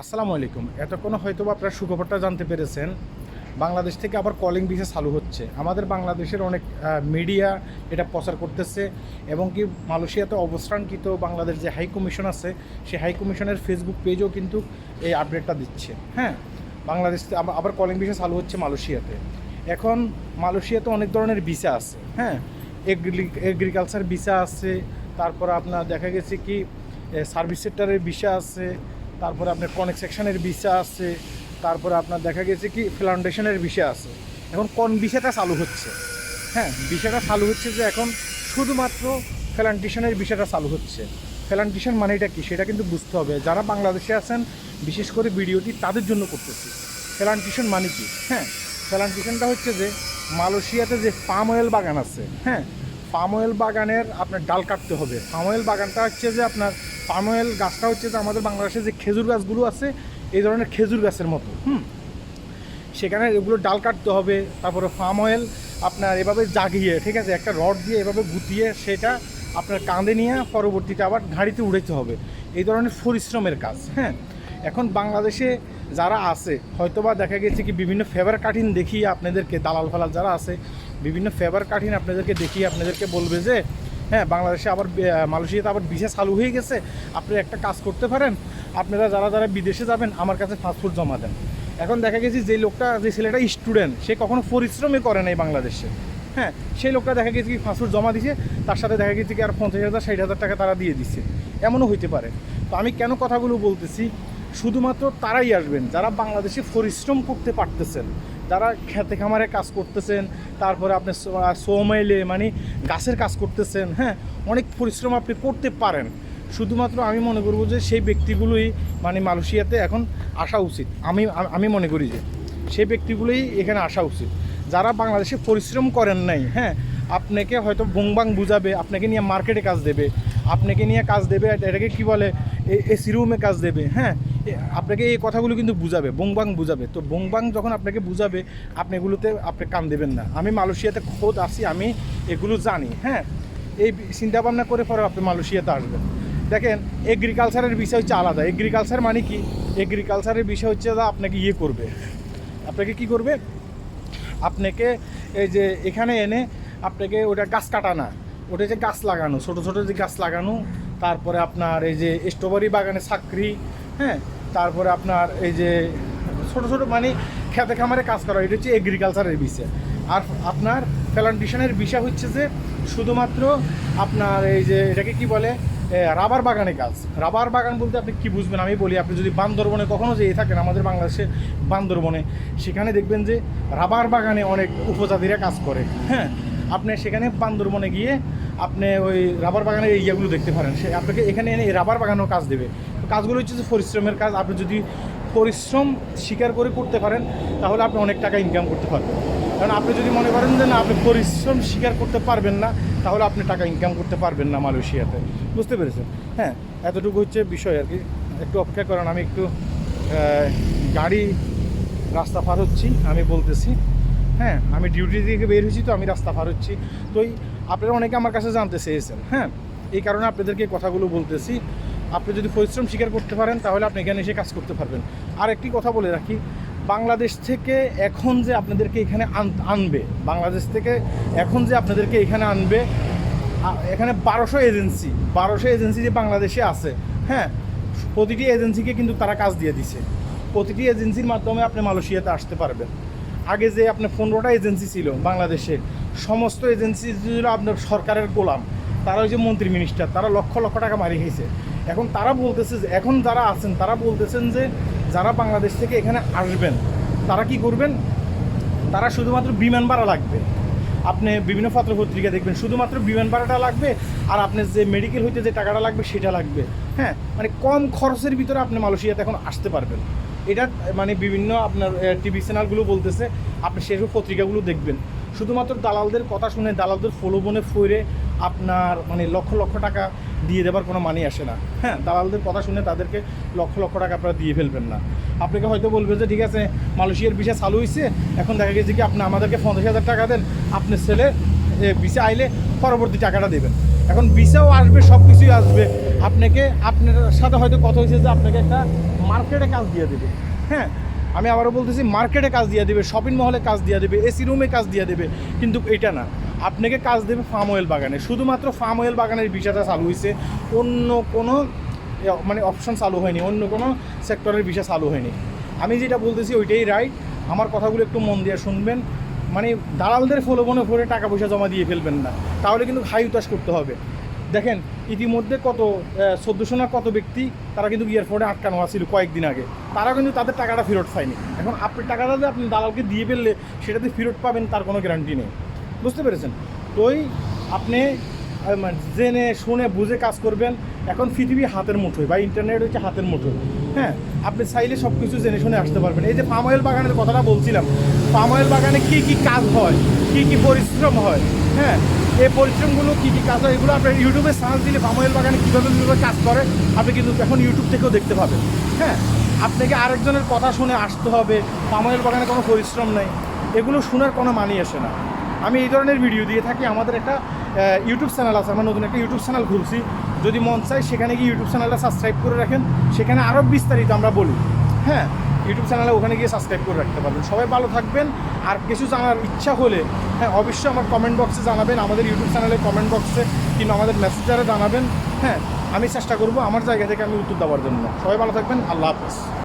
আসসালামু আলাইকুম। এতক্ষণ হয়তো আপনারা সুখবরটা জানতে পেরেছেন, বাংলাদেশ থেকে আবার কলিং ভিসা চালু হচ্ছে। আমাদের বাংলাদেশের অনেক মিডিয়া এটা প্রচার করতেছে এবং কি মালয়েশিয়াতে অবস্থানকৃত বাংলাদেশ যে হাই কমিশন আছে সেই হাই কমিশনের ফেসবুক পেজও কিন্তু এই আপডেটটা দিচ্ছে। হ্যাঁ বাংলাদেশ আবার কলিং ভিসা চালু হচ্ছে মালয়েশিয়াতে। এখন মালয়েশিয়াতে অনেক ধরনের ভিসা আছে। হ্যাঁ এগ্রিকালচার ভিসা আছে, তারপর আপনার দেখা গেছে কি সার্ভিস সেক্টরের ভিসা আছে তারপরে আপনার কনেক সেকশনের ভিসা আছে, তারপরে আপনার দেখা গেছে কি ফাউন্ডেশনের ভিসা আছে। এখন কোন ভিসাটা চালু হচ্ছে? হ্যাঁ ভিসাটা চালু হচ্ছে যে এখন শুধুমাত্র ফ্যালান্টিশনের ভিসাটা চালু হচ্ছে। ফ্যালান্টিশন মানেটা কী? সেটা কিন্তু বুঝতে হবে। যারা বাংলাদেশে আছেন, বিশেষ করে ভিডিওটি তাদের জন্য করতেছি। ফ্যালান্টিশন মানে কি? হ্যাঁ ফ্যালান্টিশনটা হচ্ছে যে মালয়েশিয়াতে যে পাম অয়েল বাগান আছে হ্যাঁ পাম অয়েল বাগানের আপনার ডাল কাটতে হবে। পাম অয়েল বাগানটা হচ্ছে যে আপনার পাম অয়েল গাছটা হচ্ছে যে আমাদের বাংলাদেশে যে খেজুর গাছগুলো আছে, এই ধরনের খেজুর গাছের মতো। হুম? সেখানে এগুলো ডাল কাটতে হবে, তারপরে ফার্ম অয়েল আপনার এভাবে জাগিয়ে, ঠিক আছে, একটা রড দিয়ে এভাবে গুটিয়ে সেটা আপনার কাঁধে নিয়ে পরবর্তীতে আবার ঘাড়িতে উড়াইতে হবে। এই ধরনের পরিশ্রমের কাজ হ্যাঁ? এখন বাংলাদেশে যারা আছে, হয়তোবা দেখা গেছে কি বিভিন্ন ফেভার কাঠিন দেখিয়ে আপনাদেরকে, দালাল ফালাল যারা আছে, বিভিন্ন ফেভার কাঠিন আপনাদেরকে দেখিয়ে আপনাদেরকে বলবে যে হ্যাঁ বাংলাদেশে আবার মালয়েশিয়াতে আবার ভিসা চালু হয়ে গেছে। আপনি একটা কাজ করতে পারেন, আপনারা যারা যারা বিদেশে যাবেন, আমার কাছে পাসপোর্ট জমা দেন। এখন দেখা গেছে যে লোকটা, যে ছেলেটা স্টুডেন্ট সে কখনো পরিশ্রমই করে নাই বাংলাদেশে। হ্যাঁ সেই লোকটা দেখা গেছে কি পাসপোর্ট জমা দিছে, তার সাথে দেখা গেছে কি আর পঞ্চাশ হাজার, ষাট হাজার টাকা তারা দিয়ে দিচ্ছে এমনও হইতে পারে। তো আমি কেন কথাগুলো বলতেছি? শুধুমাত্র তারাই আসবেন, যারা বাংলাদেশে পরিশ্রম করতে পারতেছেন। যারা খেতে খামারে কাজ করতেছেন, তারপরে আপনি সোমাইলে মানে গাছের কাজ করতেছেন হ্যাঁ অনেক পরিশ্রম আপনি করতে পারেন। শুধুমাত্র আমি মনে করব যে সেই ব্যক্তিগুলোই মানে মালয়েশিয়াতে এখন আসা উচিত। আমি আমি মনে করি যে সেই ব্যক্তিগুলোই এখানে আসা উচিত। যারা বাংলাদেশে পরিশ্রম করেন নাই হ্যাঁ আপনাকে হয়তো বংবাং বুঝাবে, আপনাকে নিয়ে মার্কেটে কাজ দেবে, আপনাকে নিয়ে কাজ দেবে, এটাকে কি বলে এসি রুমে কাজ দেবে হ্যাঁ আপনাকে এই কথাগুলো কিন্তু বুঝাবে, বোংবাং বুঝাবে। তো বোংবাং যখন আপনাকে বুঝাবে, আপনি এগুলোতে আপনি কান দেবেন না। আমি মালয়েশিয়াতে খোদ আসি আমি এগুলো জানি হ্যাঁ? এই চিন্তা ভাবনা করে পরে আপনি মালয়েশিয়াতে আসবেন। দেখেন এগ্রিকালচারের বিষয় হচ্ছে আলাদা। এগ্রিকালচার মানে কি? এগ্রিকালচারের বিষয় হচ্ছে আপনাকে ইয়ে করবে। আপনাকে কি করবে? আপনাকে এই যে এখানে এনে আপনাকে ওটা গাছ কাটা না। ওটা যে গাছ লাগানো, ছোট ছোট যে গাছ লাগানো, তারপরে আপনার এই যে স্ট্রবেরি বাগানে চাকরি হ্যাঁ তারপরে আপনার এই যে ছোট ছোট মানে খেতে খামারে কাজ করা এটা হচ্ছে এগ্রিকালচারের বিষয়। আর আপনার প্ল্যান্টেশনের বিষয় হচ্ছে যে শুধুমাত্র আপনার এই যে এটাকে কি বলে রাবার বাগানে কাজ। রাবার বাগান বলতে আপনি কি বুঝবেন? আমি বলি, আপনি যদি বান্দরবনে কখনো যেয়ে থাকেন, আমাদের বাংলাদেশে বান্দরবনে, সেখানে দেখবেন যে রাবার বাগানে অনেক উপজাতিরা কাজ করে। হ্যাঁ আপনি সেখানে বান্দরবনে গিয়ে আপনি ওই রাবার বাগানের ইয়েগুলো দেখতে পারেন। সে, আপনাকে এখানে এনে রাবার বাগানেও কাজ দেবে। কাজগুলো হচ্ছে যে পরিশ্রমের কাজ। আপনি যদি পরিশ্রম স্বীকার করে করতে পারেন, তাহলে আপনি অনেক টাকা ইনকাম করতে পারবেন। কারণ আপনি যদি মনে করেন যে না, আপনি পরিশ্রম স্বীকার করতে পারবেন না, তাহলে আপনি টাকা ইনকাম করতে পারবেন না মালয়েশিয়াতে। বুঝতে পেরেছেন? হ্যাঁ এতটুকু হচ্ছে বিষয় আর কি। একটু অপেক্ষা করেন, আমি একটু গাড়ি রাস্তা পার হচ্ছি, আমি বলতেছি। হ্যাঁ আমি ডিউটি থেকে বের হয়েছি তো আমি রাস্তা পার হচ্ছি। তো আপনারা অনেকে আমার কাছে জানতে চেয়েছেন। হ্যাঁ এই কারণে আপনাদেরকে কথাগুলো বলতেছি। আপনি যদি পরিশ্রম স্বীকার করতে পারেন, তাহলে আপনি এখানে এসে কাজ করতে পারবেন। আর একটি কথা বলে রাখি, বাংলাদেশ থেকে এখন যে আপনাদেরকে এখানে আন- আনবে, বাংলাদেশ থেকে এখন যে আপনাদেরকে এখানে আনবে এখানে বারোশো এজেন্সি বারোশো এজেন্সি যে বাংলাদেশে আছে হ্যাঁ প্রতিটি এজেন্সিকে কিন্তু তারা কাজ দিয়ে দিছে। প্রতিটি এজেন্সির মাধ্যমে আপনি মালয়েশিয়াতে আসতে পারবেন। আগে যে আপনার পনেরোটা এজেন্সি ছিল বাংলাদেশে, সমস্ত এজেন্সি ছিল আপনার সরকারের গোলাম। তারা ওই যে মন্ত্রী মিনিস্টার, তারা লক্ষ লক্ষ টাকা মারি খেয়েছে এখন তারা বলতেছে যে, এখন যারা আছেন, তারা বলতেছেন যে, যারা বাংলাদেশ থেকে এখানে আসবেন, তারা কি করবেন? তারা শুধুমাত্র বিমান ভাড়া লাগবে। আপনি বিভিন্ন পত্র পত্রিকা দেখবেন, শুধুমাত্র বিমান ভাড়াটা লাগবে আর আপনার যে মেডিকেল হইতে যে টাকাটা লাগবে, সেটা লাগবে। হ্যাঁ? মানে কম খরচের ভিতরে আপনি মালয়েশিয়াতে এখন আসতে পারবেন। এটা মানে বিভিন্ন আপনার টিভি চ্যানেলগুলো বলতেছে, আপনি সেসব পত্রিকাগুলো দেখবেন। শুধুমাত্র দালালদের কথা শুনে, দালালদের ফলোবনে ফইরে আপনার মানে লক্ষ লক্ষ টাকা দিয়ে দেবার কোনো মানি আসে না। হ্যাঁ দালালদের কথা শুনে তাদেরকে লক্ষ লক্ষ টাকা আপনারা দিয়ে ফেলবেন না। আপনাকে হয়তো বলবে যে, ঠিক আছে, মালয়েশিয়ার ভিসা চালু হয়েছে এখন দেখা গেছে কি আপনি আমাদেরকে পঞ্চাশ হাজার টাকা দেন আপনার ছেলে ভিসা আইলে পরবর্তী টাকাটা দেবেন। এখন ভিসাও আসবে সব কিছুই আসবে। আপনাকে, আপনার সাথে হয়তো কথা হয়েছে যে আপনাকে একটা মার্কেটে কাজ দিয়ে দেবে। হ্যাঁ আমি আবারও বলতেছি, মার্কেটে কাজ দিয়ে দেবে, শপিং মহলে কাজ দিয়ে দেবে, এসি রুমে কাজ দিয়ে দেবে, কিন্তু এটা না। আপনাকে কাজ দেবে ফার্ম অয়েল বাগানে। শুধুমাত্র ফার্ম অয়েল বাগানের বিষয়টা চালু হয়েছে। অন্য কোনো মানে অপশন চালু হয়নি। অন্য কোনো সেক্টরের বিষয় চালু হয়নি। আমি যেটা বলতেছি ওইটাই রাইট আমার কথাগুলো একটু মন দিয়ে শুনবেন। মানে দালালদের ফলবনে ভরে টাকা পয়সা জমা দিয়ে ফেলবেন না। তাহলে কিন্তু হাই উতাস করতে হবে। দেখেন, ইতিমধ্যে কত চোদ্দোশো না কত ব্যক্তি তারা কিন্তু এয়ারপোর্টে আটকানো ছিল কয়েকদিন আগে। তারা কিন্তু তাদের টাকাটা ফেরত পায়নি। এখন আপনি টাকাটা আপনি দালালকে দিয়ে ফেললে, সেটাতে ফেরত পাবেন তার কোনো গ্যারান্টি নেই। বুঝতে পেরেছেন? তো ওই আপনি মানে জেনে, শুনে, বুঝে কাজ করবেন। এখন পৃথিবী হাতের মুঠোয়, বা ইন্টারনেট হচ্ছে হাতের মুঠোয়। হ্যাঁ আপনি চাইলে সব কিছু জেনে শুনে আসতে পারবেন। এই যে পাম অয়েল বাগানের কথাটা বলছিলাম পাম অয়েল বাগানে কী কী কাজ হয়, কী কী পরিশ্রম হয়? হ্যাঁ এই পরিশ্রমগুলো কী কী কাজ হয়, এগুলো আপনার ইউটিউবে সার্চ দিলে পাম অয়েল বাগানে কীভাবে কীভাবে কাজ করে, আপনি কিন্তু এখন ইউটিউব থেকেও দেখতে পাবেন। হ্যাঁ আপনাকে আরেকজনের কথা শুনে আসতে হবে পাম অয়েল বাগানে কোনো পরিশ্রম নেই। এগুলো শোনার কোনো মানি আসে না। আমি এই ধরনের ভিডিও দিয়ে থাকি। আমাদের একটা ইউটিউব চ্যানেল আছে, আমরা নতুন একটা ইউটিউব চ্যানেল খুলছি। যদি মন চায়, সেখানে গিয়ে ইউটিউব চ্যানেলটা সাবস্ক্রাইব করে রাখেন। সেখানে আরও বিস্তারিত আমরা বলি। হ্যাঁ ইউটিউব চ্যানেলে ওখানে গিয়ে সাবস্ক্রাইব করে রাখতে পারবেন। সবাই ভালো থাকবেন। আর কিছু জানার ইচ্ছা হলে হ্যাঁ অবশ্যই আমার কমেন্ট বক্সে জানাবেন। আমাদের ইউটিউব চ্যানেলে কমেন্ট বক্সে কিংবা আমাদের মেসেঞ্জারে জানাবেন। হ্যাঁ আমি চেষ্টা করব আমার জায়গা থেকে আমি উত্তর দেওয়ার জন্য। সবাই ভালো থাকবেন। আল্লাহ হাফেজ।